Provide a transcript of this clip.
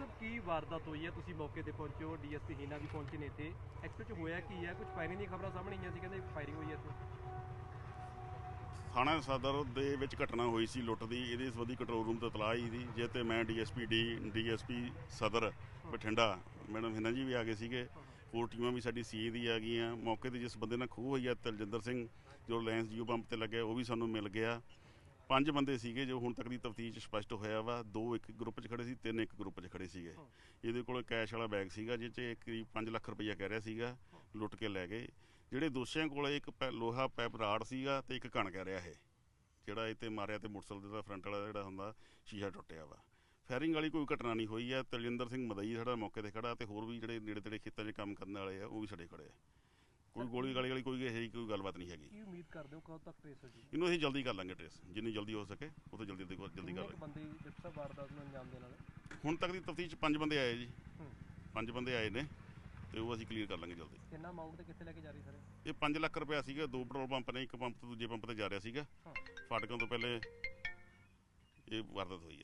ਸਾਹਿਬ, ਕੀ ਵਾਰਦਾਤ ਹੋਈ ਹੈ? ਤੁਸੀਂ ਮੌਕੇ ਤੇ ਪਹੁੰਚੇ ਹੋ, ਡੀਐਸਪੀ ਹੀਨਾ ਵੀ ਪਹੁੰਚੇ ਨੇ ਇੱਥੇ। ਐਕਚੁਅਲ ਚ ਹੋਇਆ ਕੀ ਹੈ? ਕੁਝ ਫਾਇਰਿੰਗ ਦੀਆਂ ਖਬਰਾਂ ਸਾਹਮਣੇ ਆਈਆਂ ਸੀ, ਕਹਿੰਦੇ ਫਾਇਰਿੰਗ ਹੋਈ ਹੈ ਇੱਥੇ। ਥਾਣਾ ਸਦਰ ਦੇ ਵਿੱਚ ਘਟਨਾ ਹੋਈ ਸੀ, ਲੁੱਟ ਦੀ। ਇਹਦੇ ਸੰਬੰਧੀ ਕੰਟਰੋਲ ਰੂਮ ਤੋਂ ਇਤਲਾਹ ਆਈ ਸੀ ਜੇ ਤੇ ਮੈਂ ਡੀਐਸਪੀ ਡੀ, ਡੀਐਸਪੀ ਸਦਰ ਬਠਿੰਡਾ, ਮੈਡਮ ਹਿਨਾ ਜੀ ਵੀ ਆ ਗਏ ਸੀਗੇ। ਹੋਰ ਟੀਮਾਂ ਵੀ ਸਾਡੀ ਸੀ ਦੀ ਆ ਗਈਆਂ। ਮੌਕੇ ਤੇ ਜਿਸ ਬੰਦੇ ਨਾਲ ਖੂਹ ਹੋਈ ਆ, ਤਲਜਿੰਦਰ ਸਿੰਘ, ਜੋ ਲੈਂਸ ਜੀਓ ਪੰਪ ਤੇ ਲੱਗਿਆ, ਉਹ ਵੀ ਸਾਨੂੰ ਮਿਲ ਗਿਆ। ਪੰਜ ਬੰਦੇ ਸੀਗੇ ਜੋ ਹੁਣ ਤੱਕ ਦੀ ਤਫਤੀਸ਼ ਸਪਸ਼ਟ ਹੋਇਆ ਵਾ। ਦੋ ਇੱਕ ਗਰੁੱਪ 'ਚ ਖੜੇ ਸੀ, ਤਿੰਨ ਇੱਕ ਗਰੁੱਪ 'ਚ ਖੜੇ ਸੀਗੇ। ਇਹਦੇ ਕੋਲ ਕੈਸ਼ ਵਾਲਾ ਬੈਗ ਸੀਗਾ, ਜਿਹ 'ਚ ਕਰੀਬ 5 ਲੱਖ ਰੁਪਈਆ ਕਹਿ ਰਿਹਾ ਸੀਗਾ, ਲੁੱਟ ਕੇ ਲੈ ਗਏ। ਜਿਹੜੇ ਦੋਸ਼ੀਆਂ ਕੋਲ ਇੱਕ ਪੈ- ਲੋਹਾ ਪੈਪ ਰਾੜ ਸੀਗਾ ਤੇ ਇੱਕ ਕਣ ਕਹਿ ਰਿਹਾ ਇਹ, ਜਿਹੜਾ ਇਹ ਤੇ ਮਾਰਿਆ ਤੇ ਮੋਟਰਸਾਈਕਲ ਦਾ ਫਰੰਟ ਵਾਲਾ ਜਿਹੜਾ ਹੁੰਦਾ, ਸ਼ੀਸ਼ਾ ਟੁੱਟਿਆ ਵਾ। ਫਾਇਰਿੰਗ ਵਾਲੀ ਕੋਈ ਘਟਨਾ ਨਹੀਂ ਹੋਈ ਹੈ ਤਲਜਿੰਦਰ ਸਿੰਘ ਮਦਈ ਸਾਡਾ ਮੌਕੇ ਤੇ ਖੜਾ ਤੇ ਹੋਰ ਵੀ ਜਿਹੜੇ ਨੇੜੇ ਤੇੜੇ ਖੇਤਾਂ 'ਚ ਕੰਮ ਕਰਨ ਵਾਲੇ ਆ, ਉਹ ਵੀ ਸਾਡੇ ਖੜੇ ਆ। ਕੋਈ ਗੋਲੀ ਗਾਲੀ ਵਾਲੀ ਕੋਈ ਇਹੋ ਜਿਹੀ ਕੋਈ ਗੱਲਬਾਤ ਨਹੀਂ ਹੈਗੀ। ਉਮੀਦ ਕਰਦੇ ਹੋ ਕਦੋਂ ਤੱਕ ਟ੍ਰੇਸ ਹੋ ਜੀ ਇਹਨੂੰ ਅਸੀਂ ਜਲਦੀ ਕਰ ਲਾਂਗੇ ਟ੍ਰੇਸ ਜਿੰਨੀ ਜਲਦੀ ਹੋ ਸਕੇ ਉਹ ਤੋਂ ਜਲਦੀ ਜਲਦੀ ਕਰ ਲਾਂਗੇ। ਬੰਦੇ ਡਾਕਟਰ ਸਾਹਿਬ ਵਾਰਦਾਤ ਨੂੰ ਅੰਜਾਮ ਦੇਣ ਵਾਲੇ? ਹੁਣ ਤੱਕ ਦੀ ਤਫਤੀਸ਼ 'ਚ ਪੰਜ ਬੰਦੇ ਆਏ ਜੀ। ਪੰਜ ਬੰਦੇ ਆਏ ਨੇ ਤੇ ਉਹ ਅਸੀਂ ਕਲੀਅਰ ਕਰ ਲਾਂਗੇ ਜਲਦੀ। ਕਿੰਨਾ ਅਮਾਉਂਟ ਤੇ ਕਿੱਥੇ ਲੈ ਕੇ ਜਾ ਰਹੀ ਸਰ? ਇਹ 5 ਲੱਖ ਰੁਪਇਆ ਸੀਗਾ ਦੋ ਪੈਟਰੋਲ ਪੰਪ ਨੇ ਇੱਕ ਪੰਪ ਤੋਂ ਦੂਜੇ ਪੰਪ ਤੇ ਜਾ ਰਿਹਾ ਸੀਗਾ। ਫਾਟਕਾਂ ਤੋਂ ਪਹਿਲੇ ਇਹ ਵਾਰਦਾਤ ਹੋਈ ਹੈ।